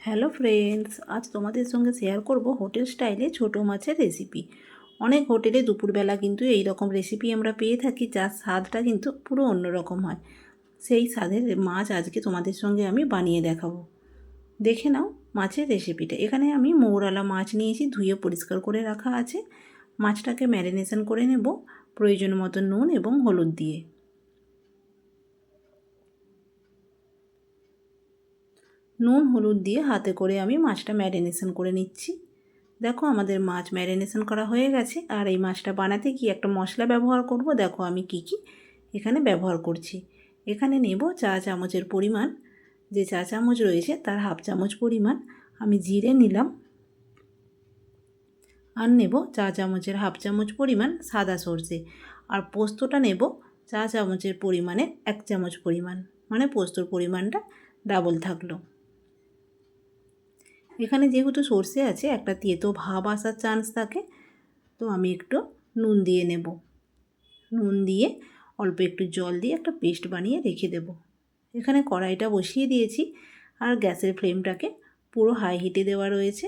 Hello friends, আজ তোমাদের সঙ্গে শেয়ার করব হোটেল স্টাইলে ছোটো মাছের রেসিপি অনেক হোটেলে দুপুরবেলা কিন্তু এই রকম রেসিপি আমরা পেয়ে থাকি, যার স্বাদটা কিন্তু পুরো অন্যরকম হয়। সেই স্বাদের মাছ আজকে তোমাদের সঙ্গে আমি বানিয়ে দেখাবো। দেখে নাও মাছের রেসিপিটা এখানে আমি মৌরালা মাছ নিয়েছি, ধুয়ে পরিষ্কার করে রাখা আছে। মাছটাকে ম্যারিনেশন করে নেব, প্রয়োজন মতো নুন এবং হলুদ দিয়ে। নুন, হলুদ দিয়ে হাতে করে আমি মাছটা ম্যারিনেশন করে নিচ্ছি। দেখো আমাদের মাছ ম্যারিনেশন করা হয়ে গেছে। আর এই মাছটা বানাতে কি একটা মশলা ব্যবহার করব? দেখো আমি কি কি এখানে ব্যবহার করছি। এখানে নেব চা চামচের পরিমাণ। যে চা চামচ রয়েছে তার হাফ চামচ পরিমাণ আমি জিরে নিলাম। আর নেব চা চামচের হাফ চামচ পরিমাণ সাদা সর্ষে। আর পোস্তটা নেব চা চামচের পরিমাণে এক চামচ পরিমাণ। মানে পোস্তর পরিমাণটা ডাবল থাকল। এখানে যেহেতু সর্ষে আছে, একটা তেতো ভাব আসার চান্স থাকে, তো আমি একটু নুন দিয়ে নেব। নুন দিয়ে অল্প একটু জল দিয়ে একটা পেস্ট বানিয়ে রেখে দেব। এখানে কড়াইটা বসিয়ে দিয়েছি, আর গ্যাসের ফ্লেমটাকে পুরো হাই হিটে দেওয়া রয়েছে।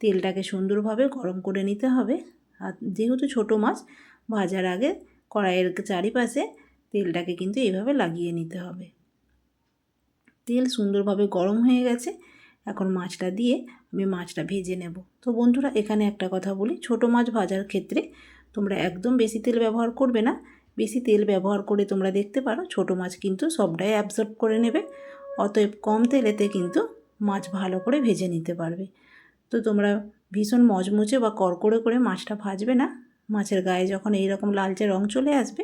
তেলটাকে সুন্দরভাবে গরম করে নিতে হবে। আর যেহেতু ছোটো মাছ, ভাজার আগে কড়াইয়ের চারিপাশে তেলটাকে কিন্তু এইভাবে লাগিয়ে নিতে হবে। তেল সুন্দরভাবে গরম হয়ে গেছে এখন মাছটা দিয়ে আমি মাছটা ভেজে নেব। তো বন্ধুরা, এখানে একটা কথা বলি, ছোট মাছ ভাজার ক্ষেত্রে তোমরা একদম বেশি তেল ব্যবহার করবে না। বেশি তেল ব্যবহার করে তোমরা দেখতে পারো, ছোট মাছ কিন্তু সবটাই অ্যাবজর্ব করে নেবে। অতএব কম তেলেতে কিন্তু মাছ ভালো করে ভেজে নিতে পারবে। তো তোমরা ভীষণ মচমুচে বা করকড়ে করে মাছটা ভাজবে না। মাছের গায়ে যখন এইরকম লালচে রং চলে আসবে,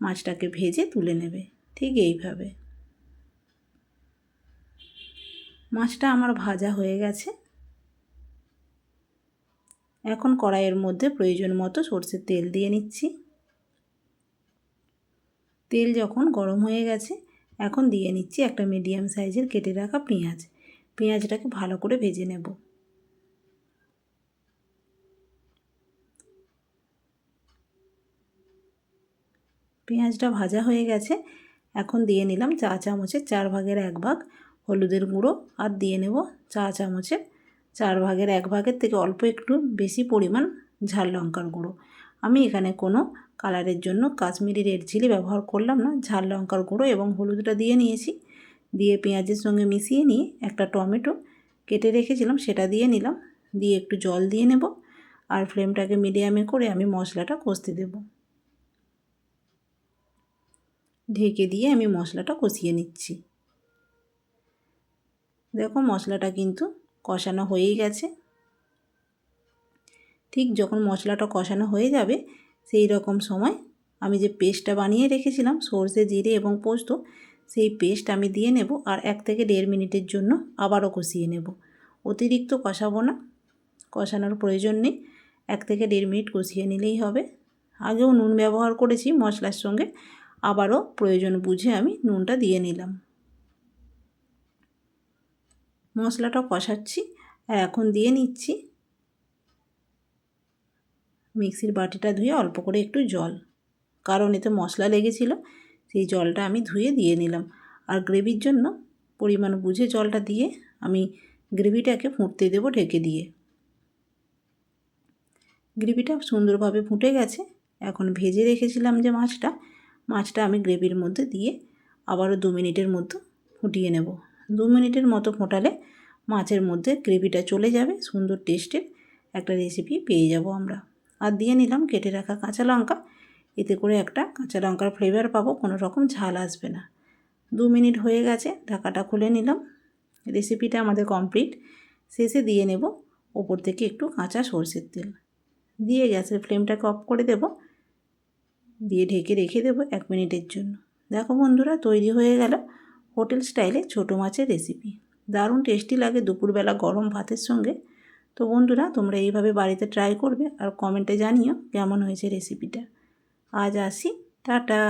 মাছটাকে ভেজে তুলে নেবে। ঠিক এইভাবে। মাছটা আমার ভাজা হয়ে গেছে। এখন কড়াইয়ের মধ্যে প্রয়োজন মতো সর্ষের তেল দিয়ে নিচ্ছি। তেল যখন গরম হয়ে গেছে, এখন দিয়ে নিচ্ছি একটা মিডিয়াম সাইজের কেটে রাখা পেঁয়াজ। পেঁয়াজটাকে ভালো করে ভেজে নেব। পেঁয়াজটা ভাজা হয়ে গেছে, এখন দিয়ে নিলাম চা চামচের চার ভাগের এক ভাগ হলুদের গুঁড়ো আর দিয়ে নেব চা চামচের চার ভাগের এক ভাগের থেকে অল্প একটু বেশি পরিমাণ ঝাল লঙ্কার গুঁড়ো। আমি এখানে কোনো কালারের জন্য কাশ্মীরি রেড চিলি ব্যবহার করলাম না। ঝাল লঙ্কার গুঁড়ো এবং হলুদটা দিয়ে নিয়েছি। দিয়ে পেঁয়াজের সঙ্গে মিশিয়ে নিয়ে একটা টমেটো কেটে রেখেছিলাম, সেটা দিয়ে নিলাম। দিয়ে একটু জল দিয়ে নেব আর ফ্লেমটাকে মিডিয়ামে করে আমি মশলাটা কষতে দেব। ঢেকে দিয়ে আমি মশলাটা কষিয়ে নিচ্ছি। দেখো মশলাটা কিন্তু কষানো হয়েই গেছে। ঠিক যখন মশলাটা কষানো হয়ে যাবে, সেই রকম সময় আমি যে পেস্টটা বানিয়ে রেখেছিলাম, সর্ষে, জিরে এবং পোস্ত, সেই পেস্ট আমি দিয়ে নেব আর এক থেকে দেড় মিনিটের জন্য আবারও কষিয়ে নেব। অতিরিক্ত কষাবো না, কষানোর প্রয়োজন নেই, এক থেকে দেড় মিনিট কষিয়ে নিলেই হবে। আগেও নুন ব্যবহার করেছি মশলার সঙ্গে, আবারও প্রয়োজন বুঝে আমি নুনটা দিয়ে নিলাম। মশলাটা কষাচ্ছি, আর এখন দিয়ে নিচ্ছি মিক্সির বাটিটা ধুয়ে অল্প করে একটু জল। কারণ এতে মশলা লেগেছিল, সেই জলটা আমি ধুয়ে দিয়ে নিলাম। আর গ্রেভির জন্য পরিমাণ বুঝে জলটা দিয়ে আমি গ্রেভিটাকে ফুটতে দেবো ঢেকে দিয়ে। গ্রেভিটা সুন্দরভাবে ফুটে গেছে। এখন ভেজে রেখেছিলাম যে মাছটা মাছটা আমি গ্রেভির মধ্যে দিয়ে আবারও দু মিনিটের মতো ফুটিয়ে নেব। দু মিনিটের মতো ফোটালে মাছের মধ্যে গ্রেভিটা চলে যাবে, সুন্দর টেস্টের একটা রেসিপি পেয়ে যাব আমরা। আর দিয়ে নিলাম কেটে রাখা কাঁচা লঙ্কা। এতে করে একটা কাঁচা লঙ্কার ফ্লেভার পাবো, কোনো রকম ঝাল আসবে না। দু মিনিট হয়ে গেছে, ঢাকাটা খুলে নিলাম। রেসিপিটা আমাদের কমপ্লিট শেষে দিয়ে নেব ওপর থেকে একটু কাঁচা সর্ষের তেল। দিয়ে গ্যাসের ফ্লেমটাকে অফ করে দেব। দিয়ে ঢেকে রেখে দেবো এক মিনিটের জন্য। দেখো বন্ধুরা, তৈরি হয়ে গেল। হোটেল স্টাইলে ছোটো মাছের রেসিপি দারুণ টেস্টি লাগে দুপুরবেলা গরম ভাতের সঙ্গে। তো বন্ধুরা, তোমরা এইভাবে বাড়িতে ট্রাই করবে আর কমেন্টে জানিও কেমন হয়েছে রেসিপিটা আজ আসি, টাটা!